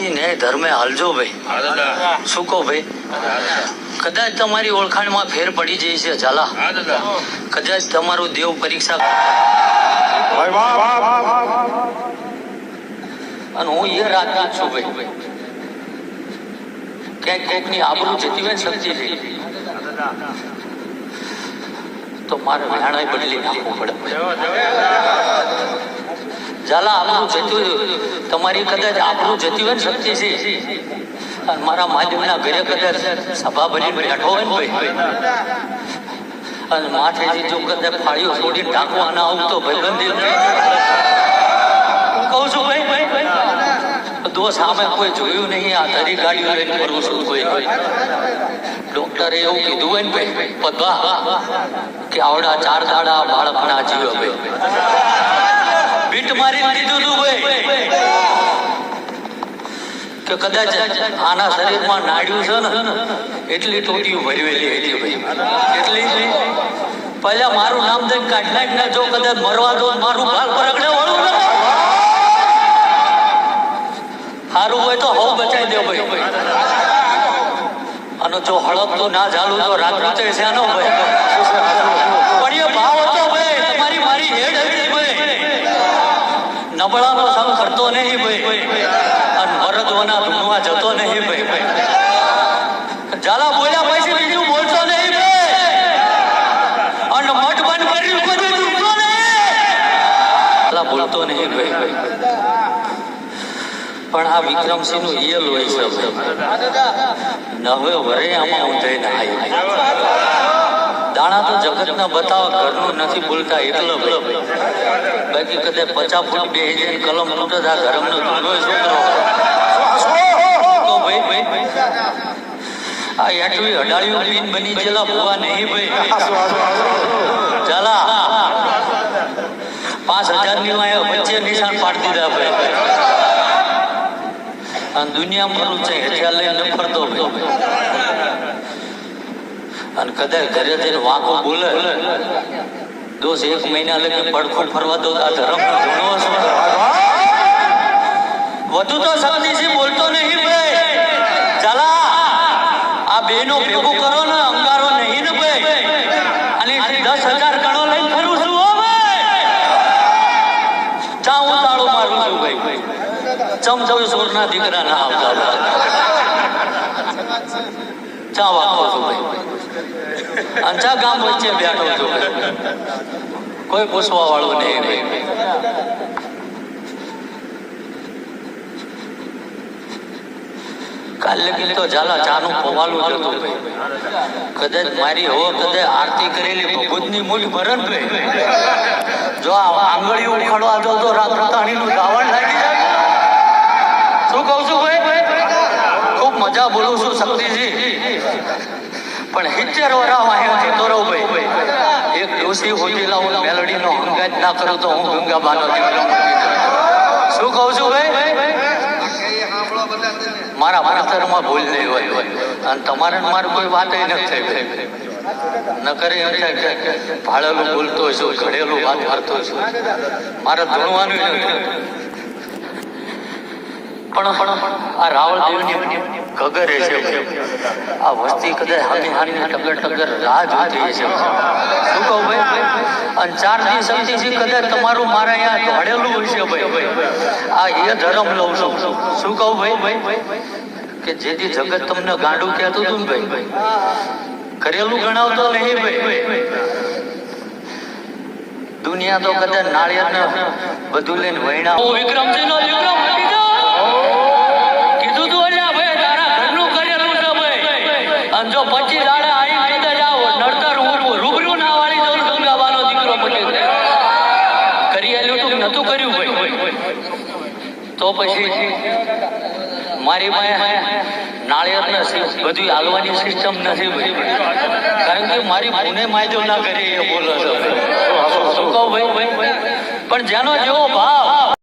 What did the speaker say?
નીતિ ને ધર્મે હાલજો ભાઈ. કહો ભાઈ? કદાચ તમારી ઓળખાણમાં ફેર પડી જાય છે ઝાલા. કદાચ તમારું દેવ પરીક્ષા અને હું એ રાખી છું ભાઈ. ક્યાંક કોકની આબરૂ જતી હોય ને સમજી રહી તો મારે નાણાં બદલી નાખવું પડે. ઝાલા આપણું જતું તમારી કદાચ આપણું જતી હોય ને શક્તિ છે. મારા માધ્યમના ઘરે કદાચ સભા ભરી બેઠો હોય ને ભાઈ. અને માથેથી જો કદાચ ફાળીઓ છોડી ઢાંકવા ના આવતો ભાઈબંધી હું કહું છું ભાઈ ભાઈ ભાઈ દોષ સામે કોઈ જોયું નહીં, આ ધરી ગાડીઓ લઈને ફરું છું કોઈ. ડોક્ટરે એવું કીધું હોય ને ભાઈ, પદવા, કે આવડા ચાર દાડા બાળકના જીવ ભાઈ. બીટ મારી દીધું તું ભાઈ. કે કદાચ આના શરીરમાં નાડ્યું છે ને, એટલી ટોટીઓ ભરવેલી હતી ભાઈ. એટલી પહેલા મારું નામ દઈને કાઢ નાખ ને જો કદાચ મરવા દો મારું ભાગ પરગડે વળું ને. સારું હોય તો હવ બચાવી દે ભાઈ. અને જો હળગતું ના ચાલું તો રાત રાતે છે ભાઈ પણ એ ભાવ હતો ભાઈ તમારી મારી હેડ હતી ભાઈ નબળાનો સંગ કરતો નહીં ભાઈ. અને મરદોના ધૂણવા જતો નહીં ભાઈ. ઝાલા બોલ્યા પછી બીજું બોલતો નહીં ભાઈ. અને મઠ બંધ કર્યું કોઈ દુખતો નહીં. બોલતો નહીં ભાઈ. પણ આ વિક્રમસિંહનું ઈયલ હોય છે નવે વરે આમાં ઊંધે ના આવી દાણા તો જગતના બતાવ ઘરનું નથી બોલતા એટલો ભાઈ. કદાચ પચાસ ફૂટ બે જઈને કલમ તૂટે આ ધર્મનો ધૂનો છોકરો. આ એટલી અડાળીઓ પીન બની ગયેલા ભૂવા નહીં ભાઈ. ચાલા. પાંચ હજારની વચ્ચે નિશાન પાડી દીધા ભાઈ. અને દુનિયામાં છે હથિયાર લઈને ફરતો ભાઈ. અને કદાચ ઘરે જઈને વાંકો બોલે. દોસ્ત, એક મહિના લગી પડખું ફરવા દો આ ધર્મ વધુ તો સમજીશી બોલતો નહીં ભાઈ. ચાલા, આ બેનો ભેગું કરો ને, અંગારો નહીં ને ભાઈ. અને દસ હજાર ગણો લઈને ફરું છું, હો ચા હું તાળો મારું છું ભાઈ. ચમચમ સોરના દીકરા ના આવતા. ચા વાગતો છું ભાઈ? અને ચા ગામ વચ્ચે બેઠો છું. કોઈ પૂછવા વાળું નહીં તો ઝાલા ચાનું પવાલું જ હતું કદાચ મારી હો, કદાચ આરતી કરેલી ભગવતની મૂળ ભરણ ભાઈ. જો આ આંગળીઓ ઉખાડવા દો તો રાત શું કહું છું ભાઈ? ખૂબ મજા બોલું છું, શક્તિજી. પણ હિચર વરા વાહ્યાથી તો ભાઈ. એક ડોસી હોટેલા હું મેલડીનો હંગાજ ના કરું તો હું ગંગા બાનો શું કહું છું ભાઈ? મારા ભણતરમાં ભૂલ નહીં હોય. અને તમારે મારું કોઈ વાત નથી થઈ ન કરે એમ થાય કે ભાળેલું ભૂલતો છું, ઘડેલું વાત કરતો છું. મારે ભણવાનું નથી. પણ આ રાવળ દેવની ગગરે છે આ વસ્તી કદાચ હાની હાની ટગર ટગર રાહ જોતી છે. શું કહું ભાઈ? અને ચાર દી છે કદાચ તમારું મારા અહીંયા ઘડેલું હશે ભાઈ. આ એ ધર્મ લઉં છું. શું કહું ભાઈ? કે જેથી જગત તમને ગાંડું કહેતું હતું ને ભાઈ. કરેલું ગણાવતો નહીં ભાઈ. દુનિયા તો કદાચ નાળિયેર બધું લઈને વૈણા વિક્રમસિંહ નો વિક્રમ. જો પચી દાડા આવી પીતા જાઓ, નડતર હું રૂબરૂ ના વાળી જવું ગંગાબાનો દીકરો જાય કરી આલ્યું તું નતું કર્યું ભાઈ? તો પછી મારી પાસે નાળિયેર નથી બધું હાલવાની સિસ્ટમ નથી કારણ કે મારી પુણે માયદો ના કરી એ બોલો છો. શું કહું ભાઈ? પણ જેનો જેવો ભાવ